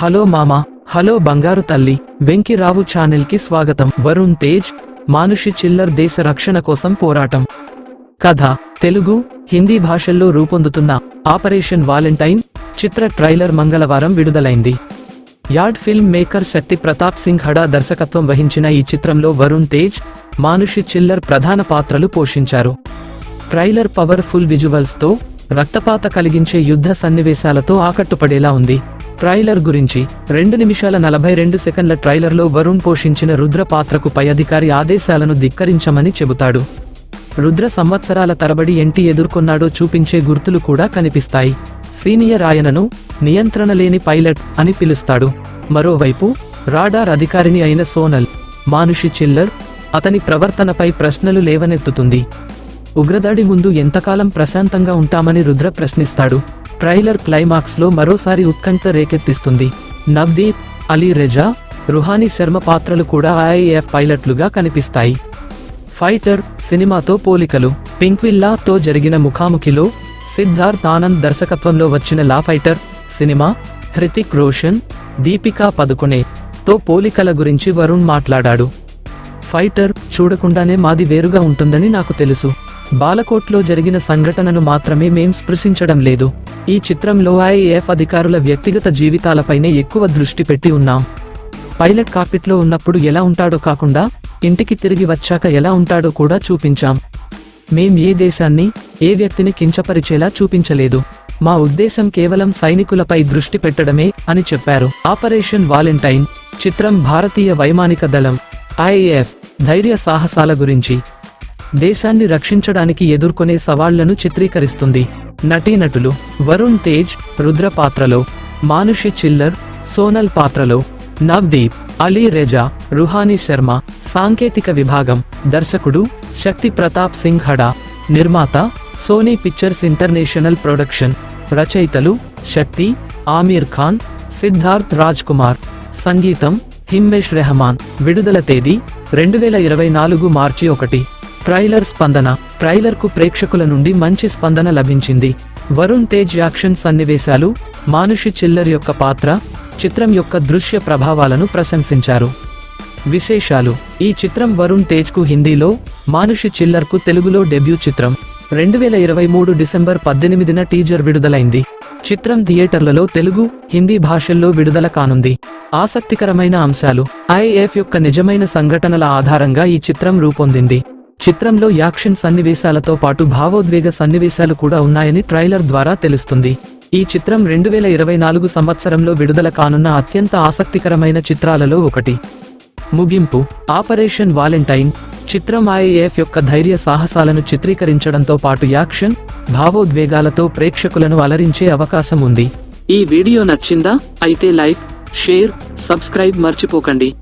Hello మామా hello బంగారు తల్లి వెంకిరావు ఛానెల్కి స్వాగతం. వరుణ్ తేజ్ మానుషి చిల్లర్ దేశ రక్షణ కోసం పోరాటం. కథ తెలుగు హిందీ భాషల్లో రూపొందుతున్న ఆపరేషన్ వాలెంటైన్ చిత్ర ట్రైలర్ మంగళవారం విడుదలైంది. యార్డ్ ఫిల్మ్ మేకర్ శక్తి ప్రతాప్ సింగ్ హడా దర్శకత్వం వహించిన ఈ చిత్రంలో వరుణ్ తేజ్ మానుషి చిల్లర్ ప్రధాన పాత్రలు పోషించారు. ట్రైలర్ పవర్ఫుల్ విజువల్స్తో రక్తపాత కలిగించే యుద్ధ సన్నివేశాలతో ఆకట్టుపడేలా ఉంది. ట్రైలర్ గురించి రెండు నిమిషాల నలభై రెండు సెకండ్ల ట్రైలర్లో వరుణ్ పోషించిన రుద్ర పాత్రకు పై అధికారి ఆదేశాలను ధిక్కరించమని చెబుతాడు. రుద్ర సంవత్సరాల తరబడి ఎంటి ఎదుర్కొన్నాడో చూపించే గుర్తులు కూడా కనిపిస్తాయి. సీనియర్ ఆయనను నియంత్రణ లేని పైలట్ అని పిలుస్తాడు. మరోవైపు రాడార్ అధికారిని అయిన సోనల్ మానుషి చిల్లర్ అతని ప్రవర్తనపై ప్రశ్నలు లేవనెత్తుతుంది. ఉగ్రదాడి ముందు ఎంతకాలం ప్రశాంతంగా ఉంటామని రుద్ర ప్రశ్నిస్తాడు. ట్రైలర్ క్లైమాక్స్లో మరోసారి ఉత్కంఠ రేకెత్తిస్తుంది. నవ్దీప్ అలీ రెజా రుహానీ శర్మ పాత్రలు కూడా ఐఏఎఫ్ పైలట్లుగా కనిపిస్తాయి. ఫైటర్ సినిమాతో పోలికలు. పింక్విల్లాతో జరిగిన ముఖాముఖిలో సిద్ధార్థ్ ఆనంద్ దర్శకత్వంలో వచ్చిన లా ఫైటర్ సినిమా హృతిక్ రోషన్ దీపికా పదుకొనే తో పోలికల గురించి వరుణ్ మాట్లాడాడు. ఫైటర్ చూడకుండానే మాది వేరుగా ఉంటుందని నాకు తెలుసు. బాలకోట్లో జరిగిన సంఘటనను మాత్రమే మేం స్పృశించడం లేదు. ఈ చిత్రంలో ఐఏఎఫ్ అధికారుల వ్యక్తిగత జీవితాలపైనే ఎక్కువ దృష్టి పెట్టి ఉన్నాం. పైలట్ కాక్పిట్లో ఉన్నప్పుడు ఎలా ఉంటాడో కాకుండా ఇంటికి తిరిగి వచ్చాక ఎలా ఉంటాడో కూడా చూపించాం. మేం ఏ దేశాన్ని ఏ వ్యక్తిని కించపరిచేలా చూపించలేదు. మా ఉద్దేశం కేవలం సైనికులపై దృష్టి పెట్టడమే అని చెప్పారు. ఆపరేషన్ వాలెంటైన్ చిత్రం భారతీయ వైమానిక దళం ఐఏఎఫ్ ధైర్య సాహసాల గురించి. దేశాన్ని రక్షించడానికి ఎదుర్కొనే సవాళ్ళను చిత్రీకరిస్తుంది. నటీనటులు వరుణ్ తేజ్ రుద్ర పాత్రలో మానుషి చిల్లర్ సోనల్ పాత్రలో నవ్దీప్ అలీ రెజా రుహానీ శర్మ సాంకేతిక విభాగం దర్శకుడు శక్తి ప్రతాప్ సింగ్ హడా నిర్మాత సోనీ పిక్చర్స్ ఇంటర్నేషనల్ ప్రొడక్షన్ రచయితలు శక్తి ఆమీర్ ఖాన్ సిద్ధార్థ్ రాజ్ కుమార్ సంగీతం హిమ్మేష్ రెహమాన్. విడుదల తేదీ రెండు వేల ఇరవై నాలుగు మార్చి ఒకటి. ట్రైలర్ స్పందన. ట్రైలర్కు ప్రేక్షకుల నుండి మంచి స్పందన లభించింది. వరుణ్ తేజ్ యాక్షన్ సన్నివేశాలు మానుషి చిల్లర్ యొక్క పాత్ర చిత్రం యొక్క దృశ్య ప్రభావాలను ప్రశంసించారు. విశేషాలు. ఈ చిత్రం వరుణ్ తేజ్కు హిందీలో మానుషి చిల్లర్కు తెలుగులో డెబ్యూ చిత్రం. రెండు వేల ఇరవై మూడు డిసెంబర్ పద్దెనిమిదిన టీజర్ విడుదలైంది. చిత్రం థియేటర్లలో తెలుగు హిందీ భాషల్లో విడుదల కానుంది. ఆసక్తికరమైన అంశాలు. ఐఎఫ్ యొక్క నిజమైన సంఘటనల ఆధారంగా ఈ చిత్రం రూపొందింది. చిత్రంలో యాక్షన్ సన్నివేశాలతో పాటు భావోద్వేగ సన్నివేశాలు కూడా ఉన్నాయని ట్రైలర్ ద్వారా తెలుస్తుంది. ఈ చిత్రం రెండు వేల ఇరవై నాలుగు సంవత్సరంలో విడుదల కానున్న అత్యంత ఆసక్తికరమైన చిత్రాలలో ఒకటి. ముగింపు. Operation Valentine. చిత్రం ఐఏఎఫ్ యొక్క ధైర్య సాహసాలను చిత్రీకరించడంతో పాటు యాక్షన్ భావోద్వేగాలతో ప్రేక్షకులను అలరించే అవకాశం ఉంది. ఈ వీడియో నచ్చిందా? అయితే లైక్ షేర్ సబ్స్క్రైబ్ మర్చిపోకండి.